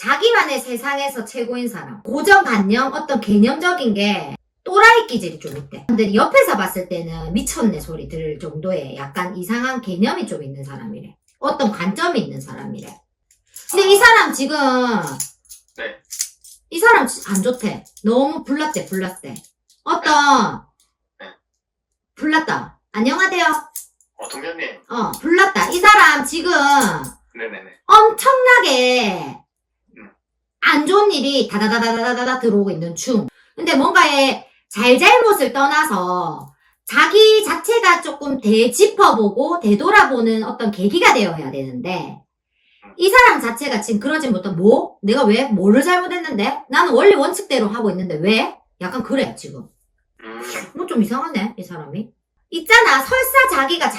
자기만의 세상에서 최고인 사람. 고정관념, 어떤 개념적인 게 또라이 기질이 좀 있대. 근데 옆에서 봤을 때는 미쳤네 소리 들을 정도의 약간 이상한 개념이 좀 있는 사람이래. 어떤 관점이 있는 사람이래. 근데 이 사람 지금 네. 이 사람 안 좋대. 너무 불났대, 불났대. 어떤 네. 불났다. 안녕하세요. 어, 동현님. 어, 불났다. 이 사람 지금 네네네. 엄청나게 음. 안 좋은 일이 다다다다다다다 들어오고 있는 중. 근데 뭔가의 잘잘못을 떠나서 자기 자체가 조금 되짚어보고 되돌아보는 어떤 계기가 되어야 되는데 이 사람 자체가 지금 그러지 못한 뭐? 내가 왜? 뭐를 잘못했는데? 나는 원래 원칙대로 하고 있는데 왜? 약간 그래 지금. 음. 뭐좀 이상하네 이 사람이. 있잖아 설사 자기가